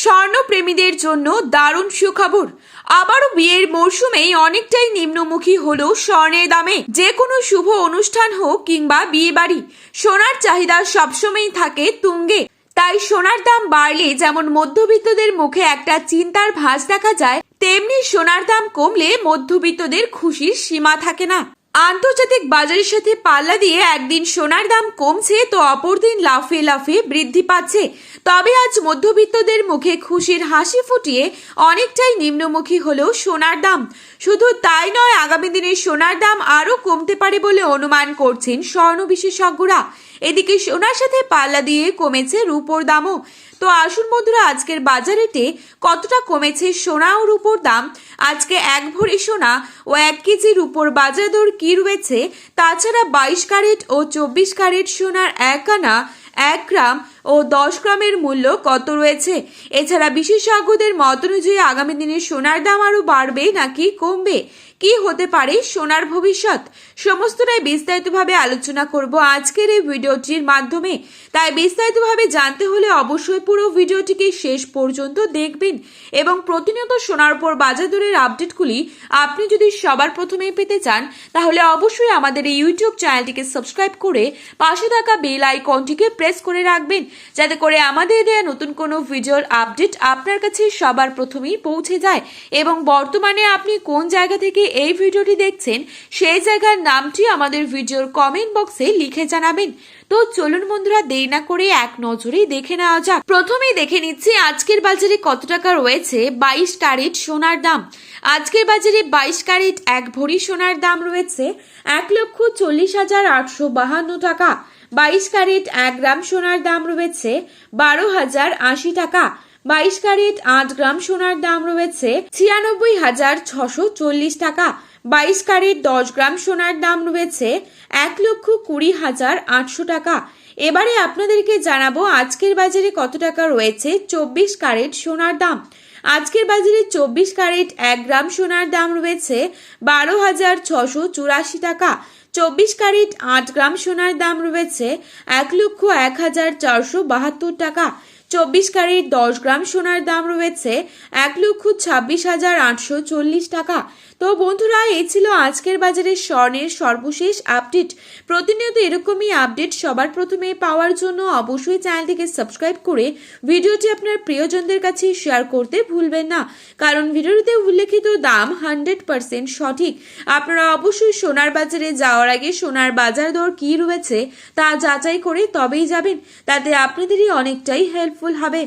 স্বর্ণপ্রেমীদের জন্য দারুণ সুখবর। আবারও বিয়ের মরশুমেই অনেকটাই নিম্নমুখী হলো স্বর্ণের দামে যে কোনো শুভ অনুষ্ঠান হোক কিংবা বিয়ে বাড়ি সোনার চাহিদা সবসময়ই থাকে তুঙ্গে। তাই সোনার দাম বাড়লে যেমন মধ্যবিত্তদের মুখে একটা চিন্তার ভাঁজ দেখা যায়, তেমনি সোনার দাম কমলে মধ্যবিত্তদের খুশির সীমা থাকে না। আন্তর্জাতিক বাজারের সাথে পাল্লা দিয়ে একদিন সোনার দাম কমছে তো অপরদিন লাফে লাফে বৃদ্ধি পাচ্ছে। তবে আজ মধ্যবিত্তদের মুখে খুশির হাসি ফুটিয়ে অনেকটাই নিম্নমুখী হলো সোনার দাম। শুধু তাই নয়, আগামী দিনে সোনার দাম আরও কমতে পারে বলে অনুমান করছেন স্বর্ণ বিশেষজ্ঞরা। এদিকে সোনার সাথে পাল্লা দিয়ে কমেছে রূপোর দামও। তো আসুন বন্ধুরা, আজকের বাজারেতে কতটা কমেছে সোনা ও রূপোর দাম? আজকে এক ভরি সোনা ও এক কেজি রূপোর বাজার দর কী রয়েছে? তাছাড়া বাইশ ক্যারেট ও চব্বিশ ক্যারেট সোনার এক আনা এক গ্রাম ও দশ গ্রামের মূল্য কত রয়েছে? এছাড়া বিশেষজ্ঞদের মত অনুযায়ী আগামী দিনে সোনার দাম আরও বাড়বে নাকি কমবে? কি হতে পারে সোনার ভবিষ্যৎ? সমস্তটাই বিস্তারিতভাবে আলোচনা করব আজকের এই ভিডিওটির মাধ্যমে। তাই বিস্তারিতভাবে জানতে হলে অবশ্যই পুরো ভিডিওটিকে শেষ পর্যন্ত দেখবেন এবং প্রতিনিয়ত সোনার উপর বাজার দরের আপডেটগুলি আপনি যদি সবার প্রথমেই পেতে চান, তাহলে অবশ্যই আমাদের এই ইউটিউব চ্যানেলটিকে সাবস্ক্রাইব করে পাশে থাকা বেল আইকনটিকে প্রেস করে রাখবেন। যাতে করে আমাদের দেয়া নতুন কোনো ভিডিওর আপডেট আপনার কাছে সবার প্রথমেই পৌঁছে যায়। এবং বর্তমানে আপনি কোন জায়গা থেকে এই ভিডিওটি দেখছেন, সেই জায়গার নামটি আমাদের ভিডিওর কমেন্ট বক্সে লিখে জানাবেন। তো চলুন বন্ধুরা, দেরি না করে এক নজরেই দেখে নেওয়া যাক। প্রথমেই দেখে নিচ্ছি, আজকের বাজারে কত টাকা রয়েছে? বাইশ ক্যারেট সোনার দাম। আজকের বাজারে বাইশ ক্যারেট এক ভরি সোনার দাম রয়েছে, এক লক্ষ চল্লিশ হাজার আটশো বাহান্ন টাকা। বাইশ ক্যারেট এক গ্রাম সোনার দাম রয়েছে, বারো হাজার আশি টাকা। বাইশ ক্যারেট আট গ্রাম সোনার দাম রয়েছে ছিয়ানব্বই হাজার ছশো চল্লিশ টাকা। বাইশ ক্যারেট দশ গ্রাম সোনার দাম রয়েছে এক লক্ষ কুড়ি হাজার আটশো টাকা। এবারে আপনাদেরকে জানাব আজকের বাজারে কত টাকা রয়েছে চব্বিশ ক্যারেট সোনার দাম। আজকের বাজারে চব্বিশ ক্যারেট এক গ্রাম সোনার দাম রয়েছে বারো হাজার ছশো চুরাশি টাকা। চব্বিশ ক্যারেট আট গ্রাম সোনার দাম রয়েছে এক লক্ষ এক হাজার চারশো বাহাত্তর টাকা। চব্বিশ ক্যারেট দশ গ্রাম সোনার দাম রয়েছে এক লক্ষ ছাব্বিশ হাজার আটশো চল্লিশ টাকা। তো বন্ধুরা, এই ছিল আজকের বাজারে স্বর্ণের সর্বশেষ আপডেট। প্রতিনিয়ত এরকমই আপডেট সবার প্রথমে পাওয়ার জন্য অবশ্যই চ্যানেলটিকে সাবস্ক্রাইব করে ভিডিওটি আপনার প্রিয়জনদের কাছে শেয়ার করতে ভুলবেন না। কারণ ভিডিওটিতে উল্লেখিত দাম হান্ড্রেড পার্সেন্ট সঠিক। আপনারা অবশ্যই সোনার বাজারে যাওয়ার আগে সোনার বাজার দর কী রয়েছে তা যাচাই করে তবেই যাবেন। তাতে আপনাদেরই অনেকটাই হেল্পফুল হবে।